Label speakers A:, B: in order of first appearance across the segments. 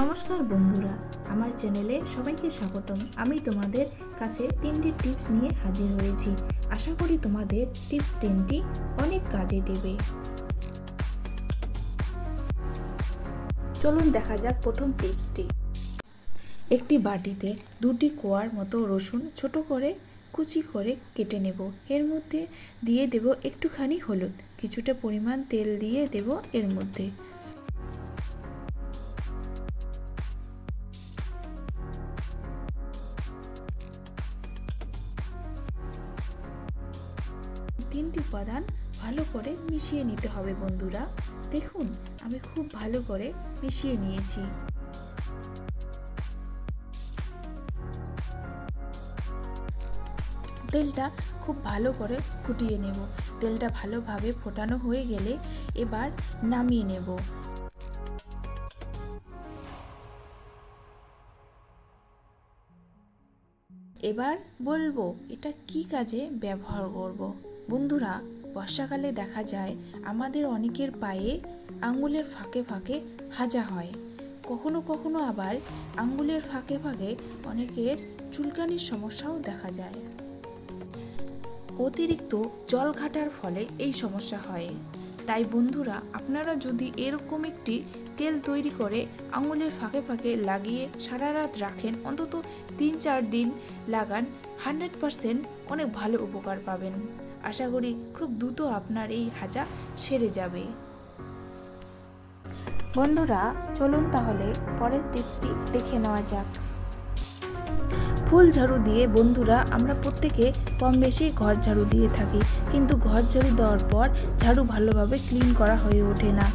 A: নমস্কার বন্ধুরা, আমার চ্যানেলে সবাইকে স্বাগতম। আমি তোমাদের কাছে তিনটি টিপস নিয়ে হাজির হয়েছি। আশা করি তোমাদের টিপস তিনটি অনেক কাজে দেবে। চলুন দেখা যাক প্রথম টিপসটি। একটি বাটিতে দুটি কোয়ার মতো রসুন ছোট করে, কুচি করে কেটে নেব। এর মধ্যে দিয়ে দেব একটুখানি হলুদ। কিছুটা পরিমাণ তেল দিয়ে দেব এর মধ্যে। তিনটি উপাদান ভালো করে মিশিয়ে নিতে হবে বন্ধুরা। দেখুন, আমি খুব ভালো করে মিশিয়ে নিয়েছি। তেলটা খুব ভালো করে ফুটিয়ে নেব। তেলটা ভালোভাবে ফোটানো হয়ে গেলে এবার নামিয়ে নেব। এবার বলব, এটা কি কাজে ব্যবহার করব। বন্ধুরা, বর্ষাকালে দেখা যায় আমাদের অনেকের পায়ে আঙ্গুলের ফাঁকে ফাঁকে হাজা হয়। কখনো কখনো আবার আঙ্গুলের ফাঁকে ফাঁকে অনেকের চুলকানির সমস্যাও দেখা যায়। অতিরিক্ত জল ঘাটার ফলে এই সমস্যা হয়। তাই বন্ধুরা, আপনারা যদি এরকম একটি তেল তৈরি করে আঙুলের ফাঁকে ফাঁকে লাগিয়ে সারা রাত রাখেন, অন্তত তিন চার দিন লাগান, হান্ড্রেড পারসেন্ট অনেক ভালো উপকার পাবেন। আশা করি খুব দ্রুত আপনার এই হাজা সেরে যাবে। বন্ধুরা, চলুন তাহলে পরের টিপসটি দেখে নেওয়া যাক। ফুল ঝাড়ু দিয়ে বন্ধুরা, আমরা প্রত্যেকে কম বেশি ঘর ঝাড়ু দিয়ে থাকি, কিন্তু ঘর ঝাড়ু দেওয়ার পর ঝাড়ু ভালোভাবে ক্লিন করা হয়ে ওঠে না।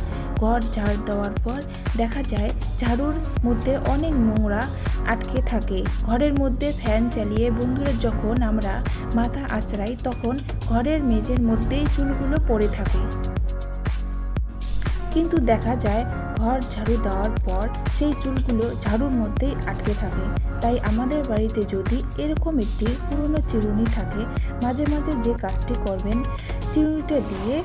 A: ঘর ঝাড় দেওয়ার পর দেখা যায় ঝাড়ুর মধ্যে অনেক নোংরা আটকে থাকে। ঘরের মধ্যে ফ্যান চালিয়ে বন্ধুরা যখন আমরা মাথা আঁচড়াই তখন ঘরের মেঝের মধ্যেই চুলগুলো পড়ে থাকে। কিন্তু দেখা যায়, ঘর ঝাড়ু দেওয়ার পর সেই চুলগুলো ঝাড়ুর মধ্যেই আটকে থাকে। তাই আমাদের বাড়িতে যদি এরকম একটি পুরনো চিরুনি থাকে, মাঝে মাঝে যে কাজটি করবেন, চিরুনিটা দিয়ে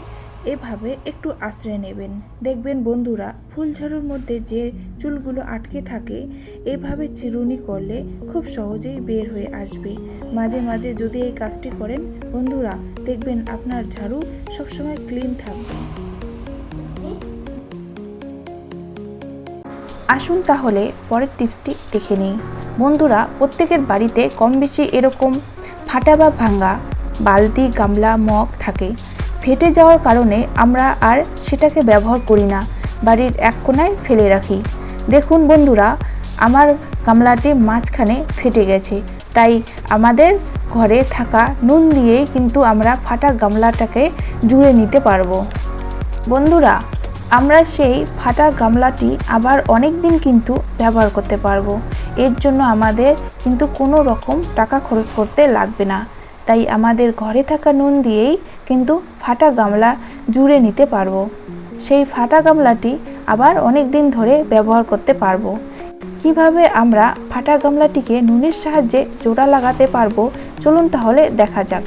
A: এভাবে একটু আশ্রয় নেবেন। দেখবেন বন্ধুরা, ফুল ঝাড়ুর মধ্যে যে চুলগুলো আটকে থাকে, এভাবে চিরুনি করলে খুব সহজেই বের হয়ে আসবে। মাঝে মাঝে যদি এই কাজটি করেন, বন্ধুরা, দেখবেন আপনার ঝাড়ু সবসময় ক্লিন থাকবে। আসুন তাহলে পরের টিপসটি দেখে নিই। বন্ধুরা, প্রত্যেকের বাড়িতে কম বেশি এরকম ফাটা বা ভাঙ্গা বালতি, গামলা, মগ থাকে। ফেটে যাওয়ার কারণে আমরা আর সেটাকে ব্যবহার করি না। বাড়ির এক কোনায় ফেলে রাখি। দেখুন বন্ধুরা, আমার গামলাটি মাঝখানে ফেটে গেছে। তাই আমাদের ঘরে থাকা নুন দিয়েই কিন্তু আমরা ফাটা গামলাটাকে জুড়ে নিতে পারব। বন্ধুরা, আমরা সেই ফাটা গামলাটি আবার অনেক দিন কিন্তু ব্যবহার করতে পারব। এর জন্য আমাদের কিন্তু কোনো রকম টাকা খরচ করতে লাগবে না। তাই আমাদের ঘরে থাকা নুন দিয়েই কিন্তু ফাটা গামলা জুড়ে নিতে পারব। সেই ফাটা গামলাটি আবার অনেক দিন ধরে ব্যবহার করতে পারব। কীভাবে আমরা ফাটা গামলাটিকে নুনের সাহায্যে জোড়া লাগাতে পারব, চলুন তাহলে দেখা যাক।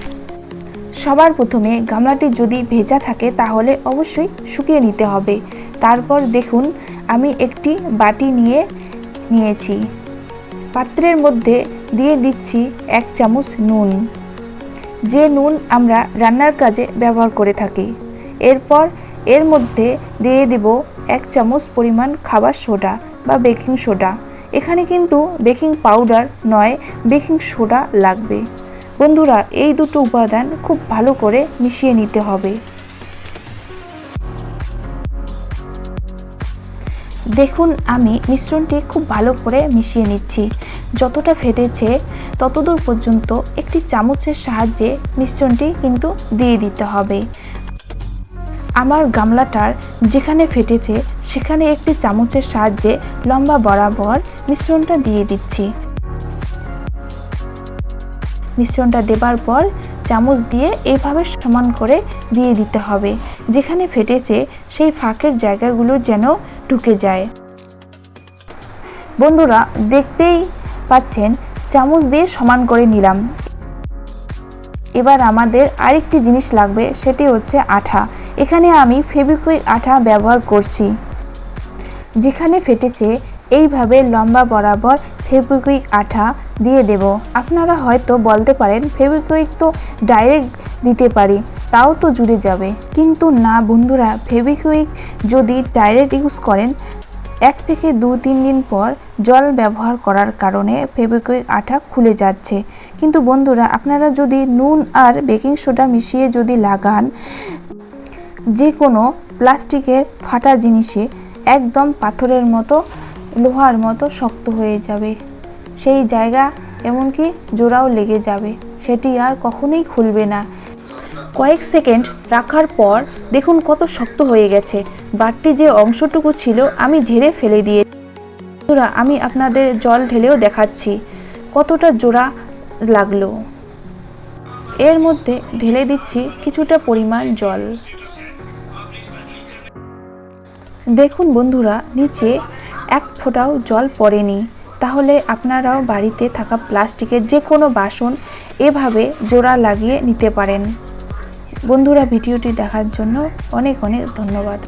A: সবার প্রথমে গামলাটি যদি ভেজা থাকে তাহলে অবশ্যই শুকিয়ে নিতে হবে। তারপর দেখুন, আমি একটি বাটি নিয়ে নিয়েছি। পাত্রের মধ্যে দিয়ে দিচ্ছি এক চামচ নুন। যে নুন আমরা রান্নার কাজে ব্যবহার করে থাকি। এরপর এর মধ্যে দিয়ে দেব এক চামচ পরিমাণ খাবার সোডা বা বেকিং সোডা। এখানে কিন্তু বেকিং পাউডার নয়, বেকিং সোডা লাগবে। বন্ধুরা, এই দুটো উপাদান খুব ভালো করে মিশিয়ে নিতে হবে। দেখুন, আমি মিশ্রণটি খুব ভালো করে মিশিয়ে নিচ্ছি। যতটা ফেটেছে ততদূর পর্যন্ত একটি চামচের সাহায্যে মিশ্রণটি কিন্তু দিয়ে দিতে হবে। আমার গামলাটার যেখানে ফেটেছে সেখানে একটি চামচের সাহায্যে লম্বা বরাবর মিশ্রণটা দিয়ে দিচ্ছি। মিশ্রণটা দেবার পর চামচ দিয়ে এইভাবে সমান করে দিয়ে দিতে হবে। যেখানে ফেটেছে সেই ফাঁকের জায়গাগুলো যেন ঢুকে যায়। বন্ধুরা, দেখতেই পাচ্ছেন, চামচ দিয়ে সমান করে নিলাম। এবার আমাদের আরেকটি জিনিস লাগবে, সেটি হচ্ছে আঠা। এখানে আমি ফেবিকুইক আঠা ব্যবহার করছি। যেখানে ফেটেছে, এইভাবে লম্বা বরাবর ফেবিকুইক আঠা দিয়ে দেব। আপনারা হয়তো বলতে পারেন ফেবিকুইক তো ডাইরেক্ট দিতে পারি। তাও তো জুড়ে যাবে। কিন্তু না, বন্ধুরা ফেবিকুইক যদি ডাইরেক্ট ইউজ করেন, এক থেকে দু তিন দিন পর জল ব্যবহার করার কারণে ফেবিকুইক আঠা খুলে যাচ্ছে। কিন্তু বন্ধুরা, আপনারা যদি নুন আর বেকিং সোডা মিশিয়ে যদি লাগান যে কোনো প্লাস্টিকের ফাটা জিনিসে একদম পাথরের মতো, লোহার মতো শক্ত হয়ে যাবে। সেই জায়গা এমনকি জোড়াও লেগে যাবে। সেটি আর কখনোই খুলবে না। কয়েক সেকেন্ড রাখার পর দেখুন কত শক্ত হয়ে গেছে। বাড়তি যে অংশটুকু ছিল আমি ঝেড়ে ফেলে দিয়ে বন্ধুরা, আমি আপনাদের জল ঢেলেও দেখাচ্ছি। কতটা জোড়া লাগল। এর মধ্যে ঢেলে দিচ্ছি কিছুটা পরিমাণ জল। দেখুন বন্ধুরা, নিচে এক ফোঁটাও জল পড়েনি। তাহলে আপনারাও বাড়িতে থাকা প্লাস্টিকের যে কোনো বাসন এভাবে জোড়া লাগিয়ে নিতে পারেন। বন্ধুরা ভিডিওটি দেখার জন্য অনেক অনেক ধন্যবাদ।